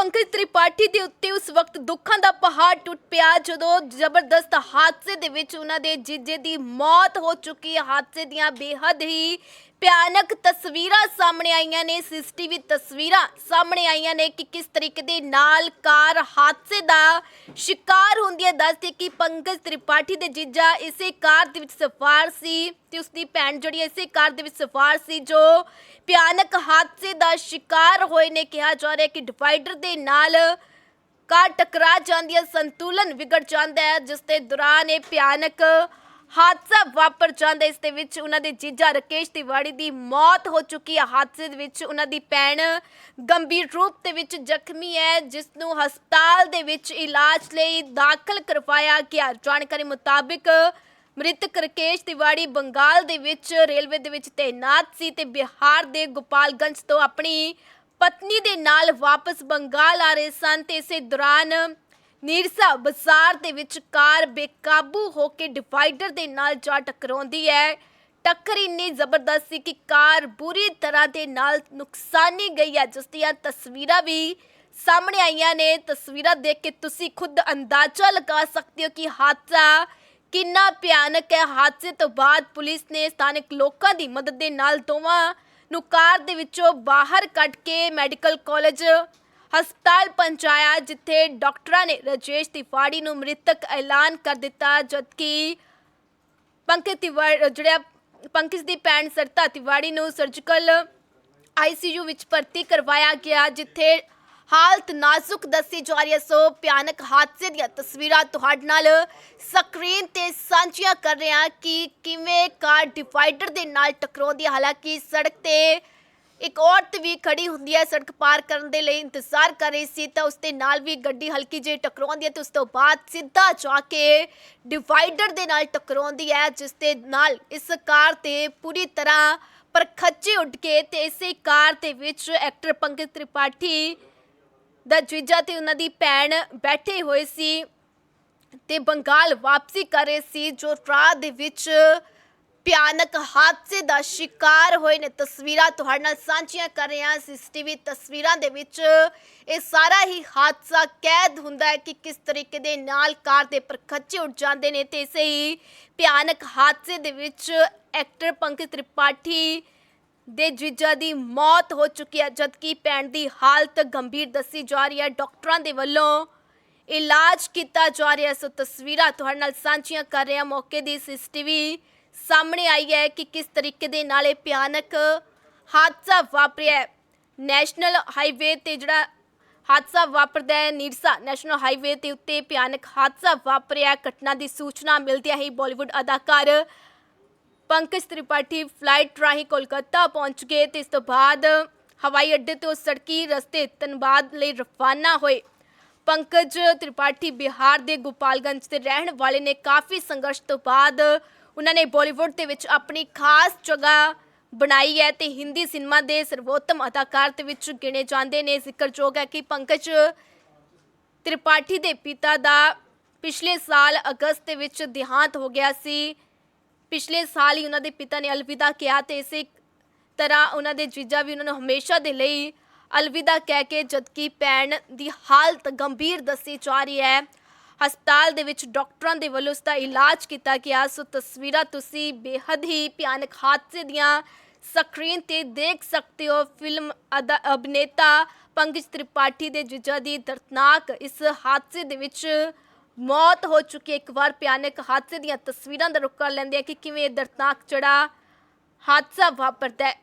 ਪੰਕਜ ਤ੍ਰਿਪਾਠੀ ਦੇ ਉੱਤੇ ਉਸ ਵਕਤ ਦੁੱਖਾਂ ਦਾ ਪਹਾੜ ਟੁੱਟ ਪਿਆ, ਜਦੋਂ ਜ਼ਬਰਦਸਤ ਹਾਦਸੇ ਦੇ ਵਿੱਚ ਉਹਨਾਂ ਦੇ ਜੀਜੇ ਦੀ ਮੌਤ ਹੋ ਚੁੱਕੀ ਹੈ। ਹਾਦਸੇ ਦੀਆਂ ਬੇਹੱਦ ਹੀ ਭਿਆਨਕ ਤਸਵੀਰਾਂ ਸਾਹਮਣੇ ਆਈਆਂ ਨੇ, ਸੀਸੀਟੀਵੀ ਤਸਵੀਰਾਂ ਸਾਹਮਣੇ ਆਈਆਂ ਨੇ ਕਿ ਕਿਸ ਤਰੀਕੇ ਦੇ ਨਾਲ ਕਾਰ ਹਾਦਸੇ ਦਾ ਸ਼ਿਕਾਰ ਹੁੰਦੀ ਹੈ। ਦੱਸਦੇ ਕਿ ਪੰਕਜ ਤ੍ਰਿਪਾਠੀ ਦੇ ਜੀਜਾ ਇਸੇ ਕਾਰ ਦੇ ਵਿੱਚ ਸਵਾਰ ਸੀ। ਤੇ ਉਸ ਦੀ ਭੈਣ ਜਿਹੜੀ ਇਸੇ ਕਾਰ ਦੇ ਵਿੱਚ ਸਵਾਰ ਸੀ, ਜੋ ਭਿਆਨਕ ਹਾਦਸੇ ਦਾ ਸ਼ਿਕਾਰ ਹੋਏ ਨੇ, ਕਿਹਾ ਜਾ ਰਿਹਾ ਕਿ ਡਿਵਾਈਡਰ ਦੇ ਨਾਲ ਕਾਰ ਟਕਰਾ ਜਾਂਦੀ ਹੈ ਸੰਤੁਲਨ ਵਿਗੜ ਜਾਂਦਾ ਹੈ, ਜਿਸ ਦੇ ਦੌਰਾਨ ਇਹ ਭਿਆਨਕ ਹਾਦਸਾ ਵਾਪਰ ਜਾਂਦਾ ਹੈ। ਇਸ ਦੇ ਵਿੱਚ ਉਹਨਾਂ ਦੇ ਜੀਜਾ ਰਕੇਸ਼ ਤਿਵਾੜੀ ਦੀ ਮੌਤ ਹੋ ਚੁੱਕੀ ਹੈ ਹਾਦਸੇ ਦੇ ਵਿੱਚ ਉਹਨਾਂ ਦੀ ਭੈਣ ਗੰਭੀਰ ਰੂਪ ਦੇ ਵਿੱਚ ਜ਼ਖਮੀ ਹੈ, ਜਿਸ ਨੂੰ ਹਸਪਤਾਲ ਦੇ ਵਿੱਚ ਇਲਾਜ ਲਈ ਦਾਖਲ ਕਰਵਾਇਆ ਗਿਆ ਜਾਣਕਾਰੀ ਮੁਤਾਬਿਕ ਮ੍ਰਿਤਕ ਰਕੇਸ਼ ਤਿਵਾੜੀ ਬੰਗਾਲ ਦੇ ਵਿੱਚ, ਰੇਲਵੇ ਦੇ ਵਿੱਚ ਤੈਨਾਤ ਸੀ ਤੇ ਬਿਹਾਰ ਦੇ ਗੋਪਾਲਗੰਜ ਤੋਂ ਆਪਣੀ ਪਤਨੀ ਦੇ ਨਾਲ ਵਾਪਸ ਬੰਗਾਲ ਆ ਰਹੇ ਸਨ ਤੇ ਇਸੇ ਦੌਰਾਨ ਨੀਰਸਾ ਬਾਜ਼ਾਰ ਦੇ ਵਿੱਚ ਕਾਰ ਬੇਕਾਬੂ ਹੋ ਕੇ ਡਿਵਾਈਡਰ ਦੇ ਨਾਲ ਜਾ ਟਕਰਾਉਂਦੀ ਹੈ। ਟੱਕਰ ਇੰਨੀ ਜ਼ਬਰਦਸਤ ਸੀ ਕਿ ਕਾਰ ਬੁਰੀ ਤਰ੍ਹਾਂ ਦੇ ਨਾਲ ਨੁਕਸਾਨੀ ਗਈ ਹੈ, ਜਿਸ ਦੀਆਂ ਤਸਵੀਰਾਂ ਵੀ ਸਾਹਮਣੇ ਆਈਆਂ ਨੇ। ਤਸਵੀਰਾਂ ਦੇਖ ਕੇ ਤੁਸੀਂ ਖੁਦ ਅੰਦਾਜ਼ਾ ਲਗਾ ਸਕਦੇ ਹੋ ਕਿ ਹਾਦਸਾ ਕਿੰਨਾ ਭਿਆਨਕ ਹੈ। ਹਾਦਸੇ ਤੋਂ ਬਾਅਦ ਪੁਲਿਸ ਨੇ ਸਥਾਨਕ ਲੋਕਾਂ ਦੀ ਮਦਦ ਦੇ ਨਾਲ ਦੋਵਾਂ ਨੂੰ ਕਾਰ ਦੇ ਵਿੱਚੋਂ ਬਾਹਰ ਕੱਢ ਕੇ ਮੈਡੀਕਲ ਕਾਲਜ, ਹਸਪਤਾਲ ਪਹੁੰਚਾਇਆ, ਜਿੱਥੇ ਡਾਕਟਰਾਂ ਨੇ ਰਜੇਸ਼ ਤਿਵਾੜੀ ਨੂੰ ਮ੍ਰਿਤਕ ਐਲਾਨ ਕਰ ਦਿੱਤਾ, ਜਦਕਿ ਪੰਕਜ ਤਿਵਾੜੀ ਜਿਹੜਾ ਪੰਕਜ ਦੀ ਭੈਣ ਸਰਤਾ ਤਿਵਾੜੀ ਨੂੰ ਸਰਜੀਕਲ ਆਈਸੀਯੂ ਵਿੱਚ ਭਰਤੀ ਕਰਵਾਇਆ ਗਿਆ, ਜਿੱਥੇ ਹਾਲਤ ਨਾਜ਼ੁਕ ਦੱਸੀ ਜਾ ਰਹੀ ਹੈ। ਸੋ ਭਿਆਨਕ ਹਾਦਸੇ ਦੀਆਂ ਤਸਵੀਰਾਂ ਤੁਹਾਡੇ ਨਾਲ ਸਕਰੀਨ ਤੇ ਸਾਂਝੀਆਂ ਕਰ ਰਹੇ ਹਾਂ ਕਿ ਕਿਵੇਂ ਕਾਰ ਡਿਵਾਈਡਰ ਦੇ ਨਾਲ ਟਕਰਾਉਂਦੀ ਹੈ। ਹਾਲਾਂਕਿ ਸੜਕ ਤੇ ਇੱਕ ਔਰਤ ਵੀ ਖੜੀ ਹੁੰਦੀ ਹੈ। ਸੜਕ ਪਾਰ ਕਰਨ ਦੇ ਲਈ ਇੰਤਜ਼ਾਰ ਕਰ ਰਹੀ ਸੀ ਤਾਂ ਉਸ ਦੇ ਨਾਲ ਵੀ ਗੱਡੀ ਹਲਕੀ ਜਿਹੀ ਟਕਰਾਉਂਦੀ ਹੈ ਤੇ ਉਸ ਤੋਂ ਬਾਅਦ ਸਿੱਧਾ ਜਾ ਕੇ ਡਿਵਾਈਡਰ ਦੇ ਨਾਲ ਟਕਰਾਉਂਦੀ ਹੈ, ਜਿਸ ਦੇ ਨਾਲ ਇਸ ਕਾਰ ਤੇ ਪੂਰੀ ਤਰ੍ਹਾਂ ਪਰਖੱਚੇ ਉੱਡ ਕੇ ਤੇ ਇਸੇ ਕਾਰ ਦੇ ਵਿੱਚ ਐਕਟਰ ਪੰਕਜ ਤ੍ਰਿਪਾਠੀ ਦਾ ਜੀਜਾ ਤੇ ਉਹਨਾਂ ਦੀ ਭੈਣ ਬੈਠੇ ਹੋਏ ਸੀ ਤੇ ਬੰਗਾਲ ਵਾਪਸੀ ਕਰ ਰਹੇ ਸੀ, ਜੋ ਰਾਹ ਦੇ ਵਿੱਚ ਭਿਆਨਕ ਹਾਦਸੇ ਦਾ ਸ਼ਿਕਾਰ ਹੋਏ ਨੇ। ਤਸਵੀਰਾਂ ਤੁਹਾਡੇ ਨਾਲ ਸਾਂਝੀਆਂ ਕਰ ਰਹੇ ਹਾਂ। ਸੀਸੀਟੀਵੀ ਤਸਵੀਰਾਂ ਦੇ ਵਿੱਚ ਇਹ ਸਾਰਾ ਹੀ ਹਾਦਸਾ ਕੈਦ ਹੁੰਦਾ ਹੈ ਕਿ ਕਿਸ ਤਰੀਕੇ ਦੇ ਨਾਲ ਕਾਰ ਦੇ ਪਰਖੱਚੇ ਉੱਡ ਜਾਂਦੇ ਨੇ ਤੇ ਇਸੇ ਹੀ ਭਿਆਨਕ ਹਾਦਸੇ ਦੇ ਵਿੱਚ ਐਕਟਰ ਪੰਕਜ ਤ੍ਰਿਪਾਠੀ ਦੇ ਜੀਜਾ ਦੀ ਮੌਤ ਹੋ ਚੁੱਕੀ ਹੈ, ਜਦਕਿ ਭੈਣ ਦੀ ਹਾਲਤ ਗੰਭੀਰ ਦੱਸੀ ਜਾ ਰਹੀ ਹੈ। ਡਾਕਟਰਾਂ ਦੇ ਵੱਲੋਂ ਇਲਾਜ ਕੀਤਾ ਜਾ ਰਿਹਾ ਸੋ ਤਸਵੀਰਾਂ ਤੁਹਾਡੇ ਨਾਲ ਸਾਂਝੀਆਂ ਕਰ ਰਿਹਾ ਮੌਕੇ ਦੀ ਸੀਸੀਟੀਵੀ ਸਾਹਮਣੇ ਆਈ ਹੈ ਕਿ ਕਿਸ ਤਰੀਕੇ ਦੇ ਨਾਲ ਇਹ ਭਿਆਨਕ ਹਾਦਸਾ ਵਾਪਰਿਆ ਹੈ। ਨੈਸ਼ਨਲ ਹਾਈਵੇ ਤੇ ਜਿਹੜਾ ਹਾਦਸਾ ਵਾਪਰਦਾ ਹੈ, ਨੀਰਸਾ ਨੈਸ਼ਨਲ ਹਾਈਵੇ ਤੇ ਉੱਤੇ ਭਿਆਨਕ ਹਾਦਸਾ ਵਾਪਰਿਆ ਘਟਨਾ ਦੀ ਸੂਚਨਾ ਮਿਲਦਿਆਂ ਹੀ ਬਾਲੀਵੁੱਡ ਅਦਾਕਾਰ ਪੰਕਜ ਤ੍ਰਿਪਾਠੀ ਫਲਾਈਟ ਰਾਹੀਂ ਕੋਲਕਾਤਾ ਪਹੁੰਚ ਗਏ ਤੇ ਇਸ ਤੋਂ ਬਾਅਦ ਹਵਾਈ ਅੱਡੇ ਤੋਂ ਸੜਕੀ ਰਸਤੇ ਧਨਬਾਦ ਲਈ ਰਵਾਨਾ ਹੋਏ ਪੰਕਜ ਤ੍ਰਿਪਾਠੀ ਬਿਹਾਰ ਦੇ ਗੋਪਾਲਗੰਜ ਦੇ ਰਹਿਣ ਵਾਲੇ ਨੇ ਕਾਫੀ ਸੰਘਰਸ਼ ਤੋਂ ਬਾਅਦ ਉਹਨਾਂ ਨੇ ਬਾਲੀਵੁੱਡ ਦੇ ਵਿੱਚ ਆਪਣੀ ਖਾਸ ਜਗ੍ਹਾ ਬਣਾਈ ਹੈ ਤੇ ਹਿੰਦੀ ਸਿਨੇਮਾ ਦੇ ਸਰਵੋਤਮ ਅਦਾਕਾਰ ਦੇ ਵਿੱਚ ਗਿਣੇ ਜਾਂਦੇ ਨੇ ਜ਼ਿਕਰਯੋਗ ਹੈ ਕਿ ਪੰਕਜ ਤ੍ਰਿਪਾਠੀ ਦੇ ਪਿਤਾ ਦਾ ਪਿਛਲੇ ਸਾਲ ਅਗਸਤ ਦੇ ਵਿੱਚ ਦੇਹਾਂਤ ਹੋ ਗਿਆ ਸੀ ਪਿਛਲੇ ਸਾਲ ਹੀ ਉਹਨਾਂ ਦੇ ਪਿਤਾ ਨੇ ਅਲਵਿਦਾ ਕਿਹਾ ਤੇ ਇਸੇ ਤਰ੍ਹਾਂ ਉਹਨਾਂ ਦੇ ਜੀਜਾ ਵੀ ਉਹਨਾਂ ਨੂੰ ਹਮੇਸ਼ਾ ਦੇ ਲਈ ਅਲਵਿਦਾ ਕਹਿ ਕੇ ਜਦਕਿ ਭੈਣ ਦੀ ਹਾਲਤ ਗੰਭੀਰ ਦੱਸੀ ਜਾ ਰਹੀ ਹੈ, ਹਸਪਤਾਲ ਦੇ ਵਿੱਚ ਡਾਕਟਰਾਂ ਦੇ ਵੱਲੋਂ ਉਸ ਦਾ ਇਲਾਜ ਕੀਤਾ ਗਿਆ। ਸੋ ਤਸਵੀਰਾਂ ਤੁਸੀਂ ਬੇहद ਹੀ ਭਿਆਨਕ ਹਾਦਸੇ ਦੀਆਂ ਸਕਰੀਨ ਤੇ ਦੇਖ ਸਕਦੇ ਹੋ। ਫਿਲਮ ਅਦਾ- ਅਭਿਨੇਤਾ ਪੰਕਜ ਤ੍ਰਿਪਾਠੀ ਦੇ ਜੀਜਾ ਦੀ ਦਰਦਨਾਕ ਇਸ ਹਾਦਸੇ ਦੇ ਵਿੱਚ ਮੌਤ ਹੋ ਚੁੱਕੀ ਹੈ। ਇੱਕ ਵਾਰ ਭਿਆਨਕ ਹਾਦਸੇ ਦੀਆਂ ਤਸਵੀਰਾਂ ਦਾ ਰੁੱਖ ਕਰ ਲੈਂਦੇ ਆ ਕਿ ਕਿਵੇਂ ਇਹ ਦਰਦਨਾਕ ਜਿਹੜਾ ਹਾਦਸਾ ਵਾਪਰਦਾ ਹੈ